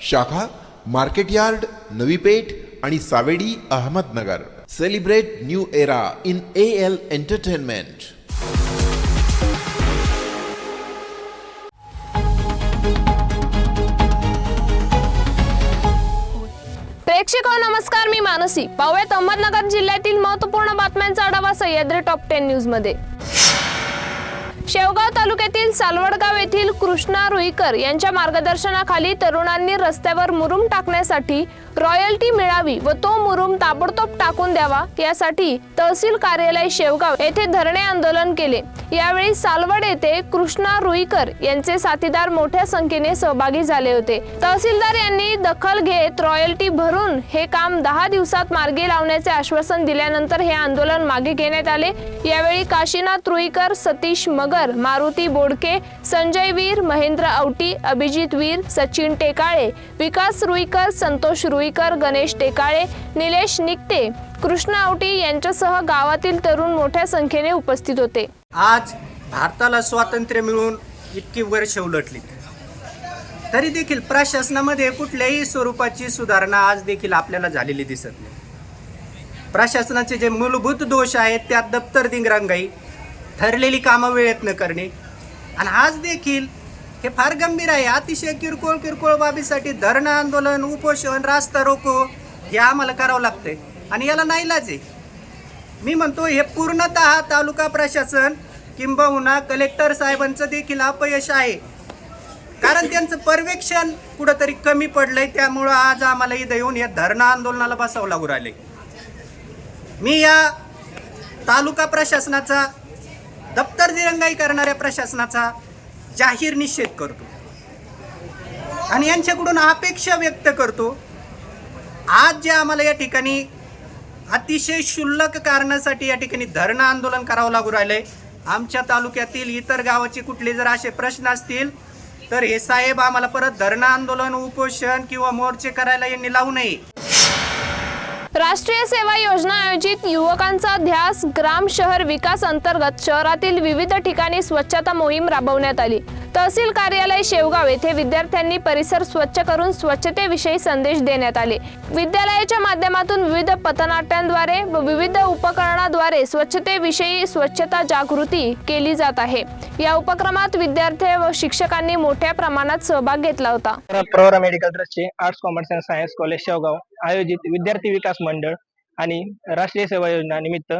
शाखा market yard Navi Peth आणि Savedi Ahmednagar. Celebrate new era in A L entertainment प्रेक्षक हो, नमस्कार मी मानसी. पाहूयात अहमदनगर जिल्ह्यातील महत्त्वपूर्ण बातम्यांचा आढावा सह्याद्री टॉप टेन न्यूजमध्ये. शेवगाव तालुक्यातील सालवडगाव येथील कृष्णा रुईकर यांच्या मार्गदर्शनाखाली तरुणांनी रस्त्यावर मुरुम टाकण्यासाठी रॉयल्टी मिळावी व तो मुरुम ताबडतोब टाकून द्यावा यासाठी तहसील कार्यालय शेवगाव येथे धरणे आंदोलन केले. यावेळी सालवड येथे कृष्णा रुईकर यांचे साथीदार मोठ्या संख्येने सहभागी झाले होते. तहसीलदार यांनी दखल घेत रॉयल्टी भरून हे काम दहा दिवसात मार्गी लावण्याचे आश्वासन दिल्यानंतर हे आंदोलन मागे घेण्यात आले. यावेळी काशीनाथ रुईकर सतीश मगर मारुती बोडके संजय वीर महेंद्र औटी अभिजित वीर सचिन टेकाळे विकास रुईकर संतोष रुई रुईकर गणेश टेकाळे निलेश निकते कृष्ण आवटी यांच्यासह गावातील तरुण मोठ्या संख्येने उपस्थित होते. आज भारताला स्वातंत्र्य मिळून इतकी वर्ष उलटली. तरी देखील प्रशासनामध्ये कुठल्याही स्वरूपाची सुधारणा आज देखील आपल्याला झालेली दिसत नाही. प्रशासनाचे जे मूलभूत दोष आहेत त्यात दप्तर दिंगरांगाई ठरलेली कामं वेळेत न करणे आणि आज देखील हे फार गंभीर आहे. अतिशय किरकोळ किरकोळ बाबीसाठी धरणं आंदोलन उपोषण रास्ता रोको हे आम्हाला करावं लागतंय. आणि याला नाईलाज आहे. मी म्हणतो हे पूर्णतः तालुका प्रशासन किंबहुना कलेक्टर साहेबांचं देखील अपयश आहे. कारण त्यांचं पर्यवेक्षण कुठंतरी कमी पडलंय त्यामुळं आज आम्हाला इथं येऊन या धरणं आंदोलनाला बसावं लागू राहिले मी या तालुका प्रशासनाचा दप्तर दिरंगाई करणाऱ्या प्रशासनाचा जाहीर निषेध करतो. आणि यांच्याकडून अपेक्षा व्यक्त करतो. आज जे आम्हाला या ठिकाणी अतिशय क्षुल्लक कारणासाठी या ठिकाणी धरणं आंदोलन करावं लागू राहिलंय. आमच्या तालुक्यातील इतर गावाचे कुठले जर असे प्रश्न असतील तर हे साहेब आम्हाला परत धरणं आंदोलन उपोषण किंवा मोर्चे करायला यांनी लावू नये. राष्ट्रीय सेवा योजना आयोजित युवकांचा ध्यास ग्राम शहर विकास अंतर्गत शहरातील विविध ठिकाणी स्वच्छता मोहीम राबवण्यात आली. तहसील कार्यालय शेवगाव येथे विद्यार्थ्यांनी परिसर स्वच्छ करून स्वच्छतेविषयी संदेश देण्यात आले. विद्यालयाच्या माध्यमातून विविध पथनाट्यांद्वारे व विविध उपकरणाद्वारे स्वच्छतेविषयी स्वच्छता जागृती केली जात आहे. या उपक्रमात विद्यार्थी व शिक्षकांनी मोठ्या प्रमाणात सहभाग घेतला होता. प्रवरा मेडिकल ट्रस्टचे arts commerce and science college Shevgaon. आयोजित विद्यार्थी विकास मंडळ आणि राष्ट्रीय सेवा योजना निमित्त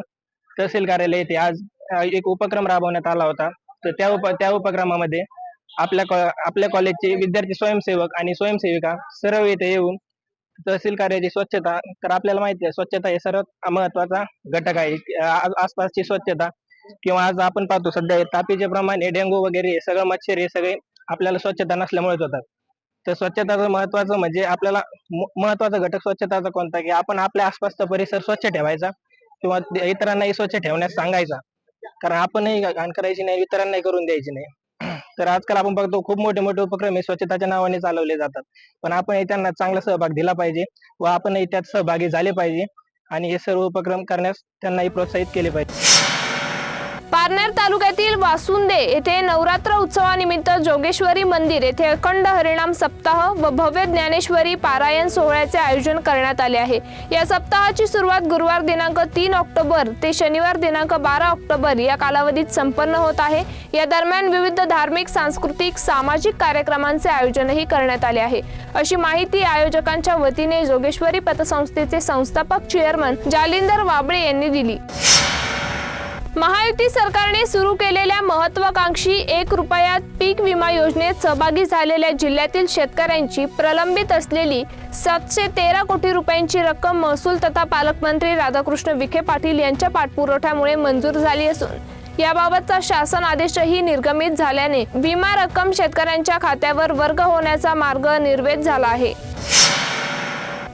तहसील कार्यालय येथे आज एक उपक्रम राबवण्यात आला होता. तर त्या उप त्या उपक्रमामध्ये आपल्या कॉ- आपल्या कॉलेजचे विद्यार्थी स्वयंसेवक आणि स्वयंसेविका सर्व येथे येऊन तहसील कार्याची स्वच्छता तर आपल्याला माहिती आहे स्वच्छता हे सर्वात महत्त्वाचा घटक आहे. आसपासची स्वच्छता किंवा आज आपण पाहतो सध्या तापीचे प्रमाण हे डेंगू वगैरे हे सगळं मच्छर हे सगळे आपल्याला स्वच्छता नसल्यामुळेच होतात. तर स्वच्छताचं महत्वाचं म्हणजे आपल्याला महत्त्वाचा घटक स्वच्छताचा कोणता की आपण आपल्या आसपासचा परिसर स्वच्छ ठेवायचा किंवा इतरांनाही स्वच्छ ठेवण्यास सांगायचा. कारण आपणही घाण करायची नाही इतरांनाही करून द्यायची नाही. तर आजकाल आपण बघतो खूप मोठे मोठे उपक्रम हे स्वच्छताच्या नावाने चालवले जातात. पण आपण त्यांना चांगला सहभाग दिला पाहिजे व आपणही त्यात सहभागी झाले पाहिजे. आणि हे सर्व उपक्रम करण्यास त्यांनाही प्रोत्साहित केले पाहिजे. पारनेर तालुक्यातील वासुंदे येथे नवरात्र उत्सवानिमित्त जोगेश्वरी मंदिर येथे अखंड हरिणाम सप्ताह व भव्य ज्ञानेश्वरी पारायण सोहळ्याचे आयोजन करण्यात आले आहे. या सप्ताहाची सुरुवात गुरुवार दिनांक तीन ऑक्टोबर ते शनिवार दिनांक बारा ऑक्टोबर या कालावधीत संपन्न होत आहे. या दरम्यान विविध धार्मिक सांस्कृतिक सामाजिक कार्यक्रमांचे आयोजनही करण्यात आले आहे. अशी माहिती आयोजकांच्या वतीने जोगेश्वरी पतसंस्थेचे संस्थापक चेअरमन जालिंदर वाबळे यांनी दिली. महायुती सरकारने सुरू केलेल्या महत्वाकांक्षी एक रुपयात पीक विमा योजनेत सहभागी झालेल्या जिल्ह्यातील शेतकऱ्यांची प्रलंबित असलेली सातशे तेरा कोटी रुपयांची रक्कम महसूल तथा पालकमंत्री राधाकृष्ण विखे पाटील यांच्या पाठपुरवठ्यामुळे मंजूर झाली असून याबाबतचा शासन आदेशही निर्गमित झाल्याने विमा रक्कम शेतकऱ्यांच्या खात्यावर वर्ग होण्याचा मार्ग निर्वेद झाला आहे.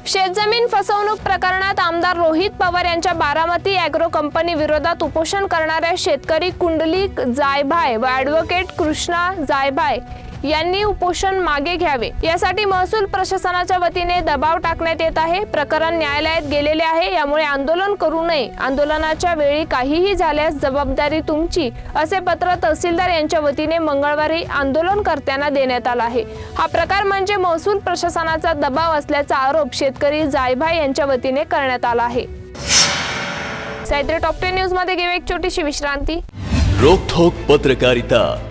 शेतजमीन फसवणूक प्रकरणात आमदार रोहित पवार यांच्या बारामती अॅग्रो कंपनी विरोधात उपोषण करणाऱ्या शेतकरी कुंडली जायभाय व ॲडव्होकेट कृष्णा जायभाय यांनी उपोषण मागे घ्यावे. यासाठी महसूल प्रशासनाच्या वतीने दबाव टाकण्यात येत आहे. प्रकरण न्यायालयात गेलेले आहे. यामुळे आंदोलन करू नये. आंदोलनाच्या वेळी काहीही झाल्यास जबाबदारी तुमची असे पत्र तहसीलदार यांच्या वतीने मंगळवारी आंदोलनकर्त्यांना देण्यात आला आहे. हा प्रकार म्हणजे महसूल प्रशासनाचा दबाव असल्याचा आरोप शेतकरी जायभाई यांच्या वतीने करण्यात आला आहे. सायत्री टॉप टेन न्यूजमध्ये घेऊ एक छोटीशी विश्रांती. रोखोक पत्रकारिता.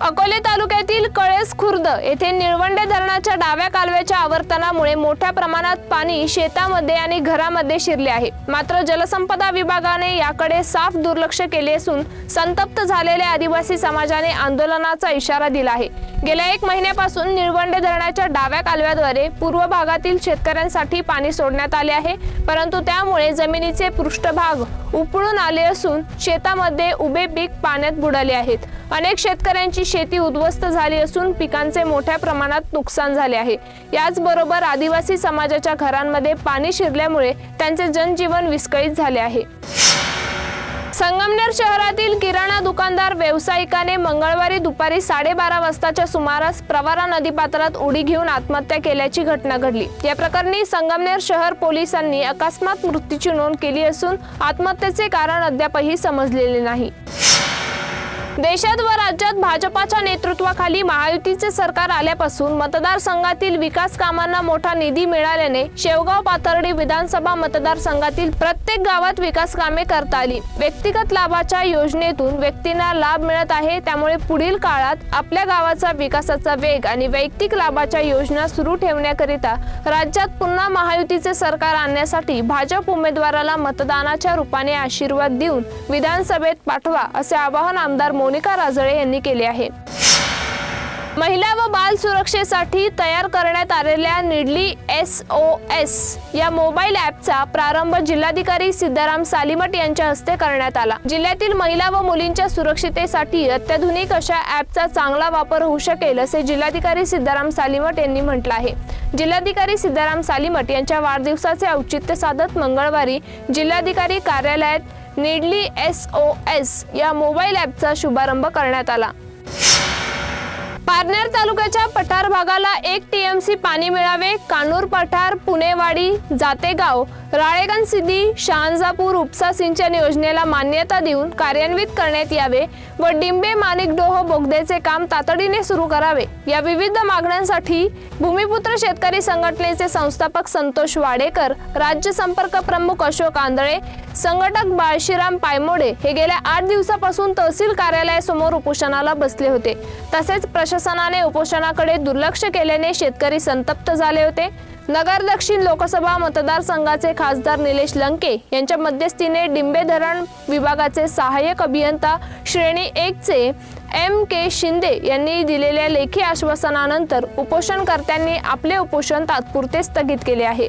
अकोले तालुक्यातील कळेस खुर्द येथे निळवंडे धरणाच्या डाव्या कालव्याच्या आवर्तनामुळे मोठ्या प्रमाणात पाणी शेतामध्ये आणि घरामध्ये शिरले आहे. मात्र जलसंपदा विभागाने याकडे साफ दुर्लक्ष केले असून संतप्त झालेल्या आदिवासी समाजाने आंदोलनाचा इशारा दिला आहे. गेल्या एक महिन्यापासून निळवंडे धरणाच्या डाव्या कालव्याद्वारे पूर्व भागातील शेतकऱ्यांसाठी पाणी सोडण्यात आले आहे परंतु त्यामुळे जमिनीचे पृष्ठभाग उपळून आले असून शेतामध्ये उभे पीक पाण्यात बुडाले आहेत. अनेक शेतकऱ्यांची शेती उद्ध्वस्त झाली असून पिकांचे मोठ्या प्रमाणात नुकसान झाले आहे. याचबरोबर आदिवासी समाजाच्या घरांमध्ये पाणी शिरल्यामुळे त्यांचे जनजीवन विस्कळीत झाले आहे. संगमनेर शहरातील किराणा दुकानदार व्यावसायिकाने मंगळवारी दुपारी साडेबारा वाजताच्या सुमारास प्रवारा नदीपात्रात उडी घेऊन आत्महत्या केल्याची घटना घडली. या प्रकरणी संगमनेर शहर पोलिसांनी अकस्मात मृत्यूची नोंद केली असून आत्महत्येचे कारण अद्यापही समजलेले नाही. देशात व राज्यात भाजपाच्या नेतृत्वाखाली महायुतीचे सरकार आल्यापासून मतदारसंघातील विकास कामांना मोठा निधी मिळाल्याने शेवगाव पाथर्डी विधानसभा मतदारसंघातील प्रत्येक गावात विकास कामे करता आली. व्यक्तिगत लाभाच्या योजनेतून व्यक्तींना लाभ मिळत आहे त्यामुळे पुढील काळात आपल्या गावाचा विकासाचा वेग आणि वैयक्तिक लाभाच्या योजना सुरू ठेवण्याकरिता राज्यात पुन्हा महायुतीचे सरकार आणण्यासाठी भाजप उमेदवाराला मतदानाच्या रूपाने आशीर्वाद देऊन विधानसभेत पाठवा असे आवाहन आमदार मोनिका राजळे यांनी केले आहे. महिला व बाल सुरक्षेसाठी तयार करण्यात आलेल्या निडली एस ओ एस या मोबाईल ॲपचा प्रारंभ जिल्हाधिकारी सिद्धाराम सालिमट यांच्या हस्ते करण्यात आला. जिल्ह्यातील महिला व मुलींच्या सुरक्षितेसाठी अत्याधुनिक अशा ॲपचा चांगला वापर होऊ शकेल असे जिल्हाधिकारी सिद्धाराम सालिमट यांनी म्हटलं आहे. जिल्हाधिकारी सिद्धाराम सालिमट यांच्या वाढदिवसाचे औचित्य साधत मंगळवारी जिल्हाधिकारी कार्यालयात निडली एस ओ एस या मोबाईल ॲपचा शुभारंभ करण्यात आला. पारनेर तालुक्याच्या पठार भागाला एक टीएमसी पाणी मिळावे. कानूर पठार पुणेवाडी जातेगाव राळेगण सिद्धी शहांजापूर उपसा सिंचन योजनेला मान्यता देऊन कार्यान्वित करण्यात यावे व डिंबे मानिकडोह बोगद्याचे काम तातडीने सुरू करावे. या विविध मागण्यांसाठी भूमिपुत्र शेतकरी संघटनेचे संस्थापक संतोष वाडेकर राज्य संपर्क प्रमुख अशोक आंधळे संघटक बाळशीराम पायमोडे हे गेल्या आठ दिवसापासून तहसील कार्यालयासमोर उपोषणाला बसले होते. तसेच प्रशासनाने उपोषणाकडे दुर्लक्ष केल्याने शेतकरी संतप्त झाले होते. नगर दक्षिण लोकसभा मतदारसंघाचे खासदार निलेश लंके यांच्या मध्यस्थीने डिंबे धरण विभागाचे सहाय्यक अभियंता श्रेणी एकचे एम के शिंदे यांनी दिलेल्या लेखी आश्वासनानंतर उपोषणकर्त्यांनी आपले उपोषण तात्पुरते स्थगित केले आहे.